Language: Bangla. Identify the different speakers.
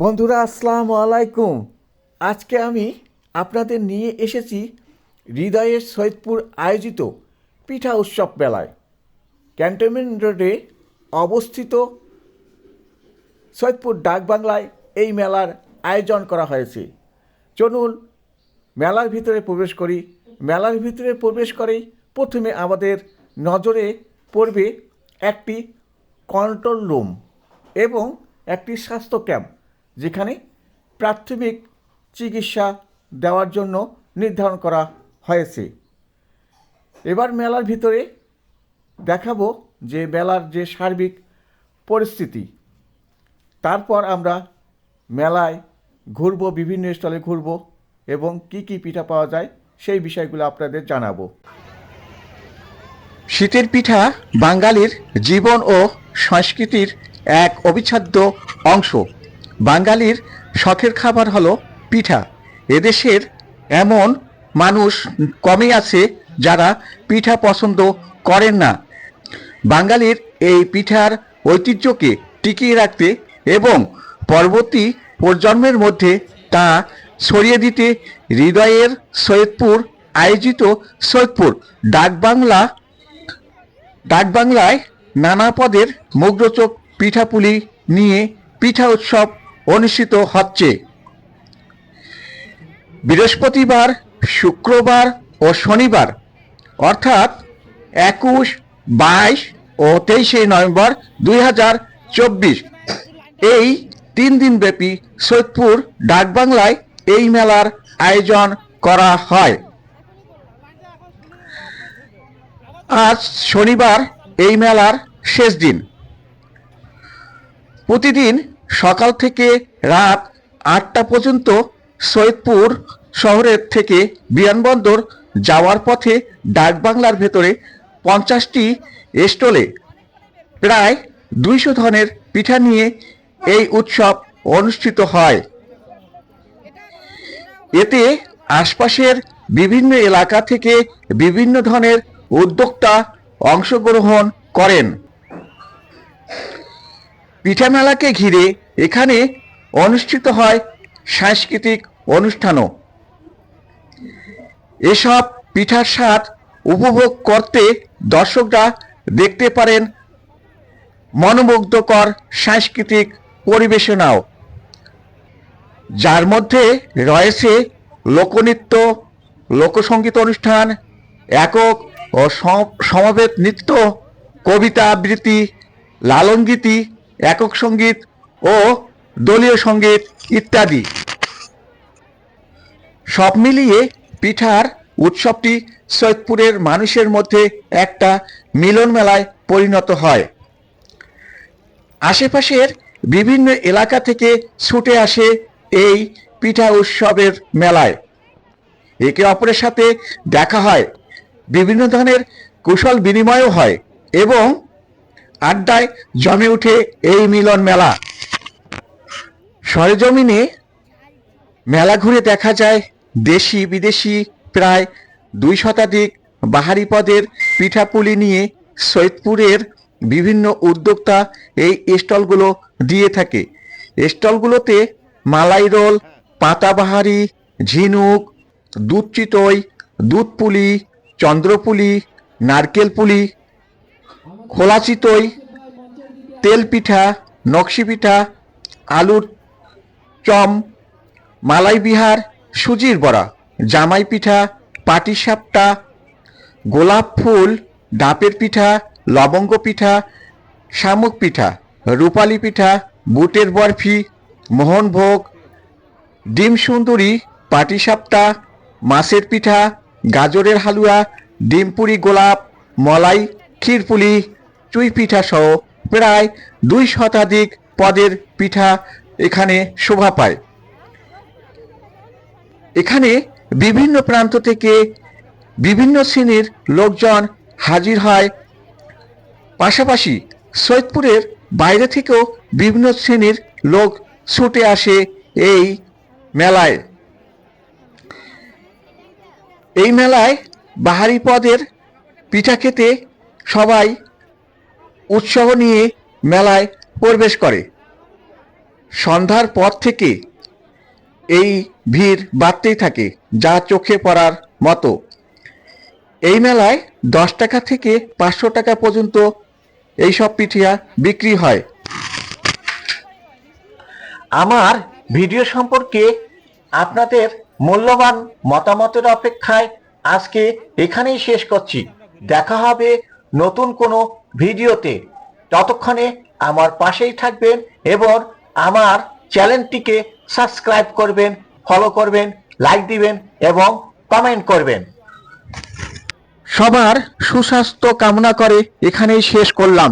Speaker 1: বন্ধুরা, আসসালামু আলাইকুম। আজকে আমি আপনাদের নিয়ে এসেছি হৃদয়ের সৈয়দপুর আয়োজিত পিঠা উৎসব মেলায়। ক্যান্টনমেন্ট রোডে অবস্থিত সৈয়দপুর ডাকবাংলায় এই মেলার আয়োজন করা হয়েছে। চলুন, মেলার ভিতরে প্রবেশ করি। মেলার ভিতরে প্রবেশ করেই প্রথমে আমাদের নজরে পড়বে একটি কন্ট্রোল রুম এবং একটি স্বাস্থ্য ক্যাম্প। যেখানে প্রাথমিক চিকিৎসা দেওয়ার জন্য নির্ধারণ করা হয়েছে। এবার মেলার ভিতরে দেখাবো যে মেলার যে সার্বিক পরিস্থিতি। তারপর আমরা মেলায় ঘুরবো, বিভিন্ন স্টলে ঘুরবো এবং কি কি পিঠা পাওয়া যায় সেই বিষয়গুলো আপনাদের জানাব।
Speaker 2: শীতের পিঠা বাঙালির জীবন ও সংস্কৃতির এক অবিচ্ছেদ্য অংশ। বাঙালির শখের খাবার হলো পিঠা। এদেশের এমন মানুষ কমই আছে যারা পিঠা পছন্দ করেন না। বাঙালির এই পিঠার ঐতিহ্যকে টিকিয়ে রাখতে এবং পরবর্তী প্রজন্মের মধ্যে তা ছড়িয়ে দিতে হৃদয়ের সৈয়দপুর, আয়োজিত সৈয়দপুর ডাকবাংলা, ডাকবাংলায় নানা পদের মুগ্ধচোখ পিঠাপুলি নিয়ে পিঠা উৎসব অনুষ্ঠিত হচ্ছে। বৃহস্পতিবার, শুক্রবার ও শনিবার, অর্থাৎ একুশ, বাইশ ও তেইশে নভেম্বর দুই হাজার চব্বিশ। এই তিন দিনব্যাপী সৈয়দপুর ডাকবাংলায় এই মেলার আয়োজন করা হয়। আজ শনিবার এই মেলার শেষ দিন। প্রতিদিন সকাল থেকে রাত আটটা পর্যন্ত সৈয়দপুর শহরের থেকে বিমানবন্দর যাওয়ার পথে ডাকবাংলার ভেতরে পঞ্চাশটি স্টলে প্রায় দুইশো ধনের পিঠা নিয়ে এই উৎসব অনুষ্ঠিত হয়। এতে আশপাশের বিভিন্ন এলাকা থেকে বিভিন্ন ধরনের উদ্যোক্তা অংশগ্রহণ করেন। পিঠা মেলাকে ঘিরে এখানে অনুষ্ঠিত হয় সাংস্কৃতিক অনুষ্ঠানও। এসব পিঠার স্বাদ উপভোগ করতে দর্শকরা দেখতে পারেন মনোমুগ্ধকর সাংস্কৃতিক পরিবেশনাও। যার মধ্যে রয়েছে লোকনৃত্য লোকসঙ্গীত অনুষ্ঠান, একক ও সম- সমবেত নৃত্য, কবিতা আবৃত্তি লালনগীতি একক সংগীত ও দলীয় সংগীত ইত্যাদি। সব মিলিয়ে পিঠার উৎসবটি সৈয়দপুরের মানুষের মধ্যে একটা মিলন মেলায় পরিণত হয়। আশেপাশের বিভিন্ন এলাকা থেকে ছুটে আসে এই পিঠা উৎসবের মেলায়। একে অপরের সাথে দেখা হয়। বিভিন্ন ধরনের কুশল বিনিময়ও হয় এবং আড্ডায় জমে উঠে এই মিলন মেলা। সরেজমিনে মেলা ঘুরে দেখা যায় দেশি বিদেশি প্রায় দুই শতাধিক বাহারি পদের পিঠাপুলি নিয়ে সৈয়দপুরের বিভিন্ন উদ্যোক্তা এই স্টলগুলো দিয়ে থাকে। স্টলগুলোতে মালাই রোল পাতাবাহারি ঝিনুক, দুধ চিতই দুধ পুলি চন্দ্রপুলি, নারকেল পুলি খোলা চিতই তেল পিঠা, নকশি পিঠা, আলুর চম, মালাই বিহার, সুজির বড়া, জামাই পিঠা পাটিসাপটা গোলাপ ফুল ডাবের পিঠা, লবঙ্গ পিঠা, শামুক পিঠা, রূপালি পিঠা, বুটের বরফি মোহনভোগ ডিম সুন্দরী পাটিসাপটা মাছের পিঠা, গাজরের হালুয়া ডিমপুরি গোলাপ, মলাই, ক্ষীরপুলি চুই পিঠা সহ প্রায় দুই শতাধিক পদের পিঠা এখানে শোভা পায়। এখানে বিভিন্ন প্রান্ত থেকে বিভিন্ন শ্রেণির লোকজন হাজির হয়। পাশাপাশি সৈয়দপুরের বাইরে থেকেও বিভিন্ন শ্রেণির লোক ছুটে আসে এই মেলায়। এই মেলায় বাহারি পদের পিঠা খেতে সবাই উৎসাহ নিয়ে মেলায় প্রবেশ করে। সন্ধ্যার পর থেকে এই ভিড় বাড়তেই থাকে, যা চোখে পড়ার মতো। এই মেলায় দশ টাকা থেকে পাঁচশো টাকা পর্যন্ত এইসব পিঠিয়া বিক্রি হয়। আমার ভিডিও সম্পর্কে আপনাদের মূল্যবান মতামতের অপেক্ষায় আজকে এখানেই শেষ করছি। দেখা হবে নতুন কোনো ভিডিওতে ততক্ষণে আমার পাশেই থাকবেন এবং আমার চ্যানেলটিকে সাবস্ক্রাইব করবেন ফলো করবেন লাইক দিবেন এবং কমেন্ট করবেন। সবার সুস্বাস্থ্য কামনা করে এখানেই শেষ করলাম।